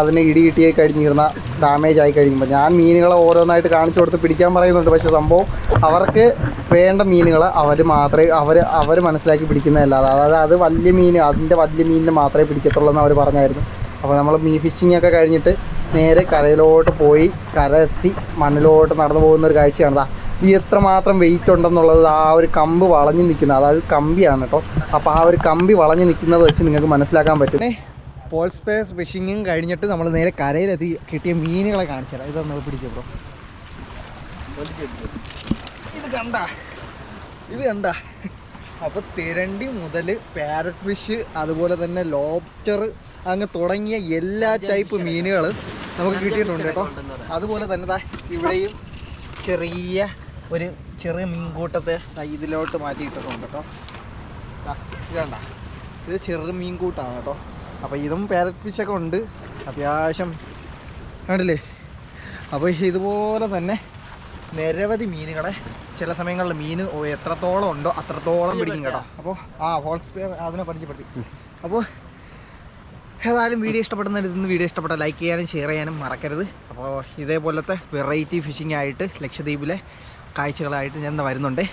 അതിന് ഇടി കിട്ടി കഴിഞ്ഞ് കഴിഞ്ഞാൽ ഡാമേജ് ആയി കഴിയുമ്പോൾ ഞാൻ മീനുകളെ ഓരോന്നായിട്ട് കാണിച്ചു കൊടുത്ത് പിടിക്കാൻ പറയുന്നുണ്ട്. പക്ഷേ സംഭവം അവർക്ക് വേണ്ട മീനുകൾ അവർ മാത്രമേ അവർ അവർ മനസ്സിലാക്കി പിടിക്കുന്നതല്ലാതെ. അതായത് അത് വലിയ മീൻ അതിന്റെ വലിയ മീനിനെ മാത്രമേ പിടിക്കത്തുള്ളൂ എന്ന് അവർ പറഞ്ഞായിരുന്നു. അപ്പോൾ നമ്മൾ മീ ഫിഷിംഗ് ഒക്കെ കഴിഞ്ഞിട്ട് നേരെ കരയിലോട്ട് പോയി കര എത്തി മണ്ണിലോട്ട് നടന്നു പോകുന്ന ഒരു കാഴ്ചയാണ്. ഈ എത്രമാത്രം വെയിറ്റ് ഉണ്ടെന്നുള്ളത് ആ ഒരു കമ്പ് വളഞ്ഞു നിൽക്കുന്നത്. അതായത് കമ്പിയാണ് കേട്ടോ. അപ്പോൾ ആ ഒരു കമ്പി വളഞ്ഞു നിൽക്കുന്നത് വെച്ച് നിങ്ങൾക്ക് മനസ്സിലാക്കാൻ പറ്റും. പോൾ സ്പേസ് ഫിഷിങ്ങും കഴിഞ്ഞിട്ട് നമ്മൾ നേരെ കരയിലെത്തി കിട്ടിയ മീനുകളെ കാണിച്ചു തരാം. ഇത് നമ്മൾ പിടിക്കുക ബ്രോ. ഇത് കണ്ട? ഇത് കണ്ട? അപ്പോൾ തിരണ്ടി മുതൽ പാരറ്റ് ഫിഷ് അതുപോലെ തന്നെ ലോബ്സ്റ്റർ അങ്ങ് തുടങ്ങിയ എല്ലാ ടൈപ്പ് മീനുകൾ നമുക്ക് കിട്ടിയിട്ടുണ്ട് കേട്ടോ. അതുപോലെ തന്നെ ഇവിടെയും ചെറിയ ഒരു ചെറിയ മീൻകൂട്ടത്തെ ഇതിലോട്ട് മാറ്റിയിട്ടിട്ടുണ്ട് കേട്ടോ. ദാ ഇത് കണ്ട? ഇത് ചെറു മീൻകൂട്ടാണ് കേട്ടോ. അപ്പോൾ ഇതും പാരറ്റ് ഒക്കെ ഉണ്ട്. അത്യാവശ്യം കണ്ടില്ലേ? അപ്പോൾ ഇതുപോലെ തന്നെ നിരവധി മീനുകളെ ചില സമയങ്ങളിൽ മീൻ എത്രത്തോളം ഉണ്ടോ അത്രത്തോളം പിടിക്കും കേട്ടോ. അപ്പോൾ ആ ഹോൾസ് അതിനെ പരിചയപ്പെടുത്തി. അപ്പോൾ ഏതായാലും വീഡിയോ ഇഷ്ടപ്പെടുന്ന വീഡിയോ ഇഷ്ടപ്പെട്ട ലൈക്ക് ചെയ്യാനും ഷെയർ ചെയ്യാനും മറക്കരുത്. അപ്പോൾ ഇതേപോലത്തെ വെറൈറ്റി ഫിഷിംഗ് ആയിട്ട് ലക്ഷദ്വീപിലെ കാഴ്ചകളായിട്ട് ഞാൻ വരുന്നുണ്ട്.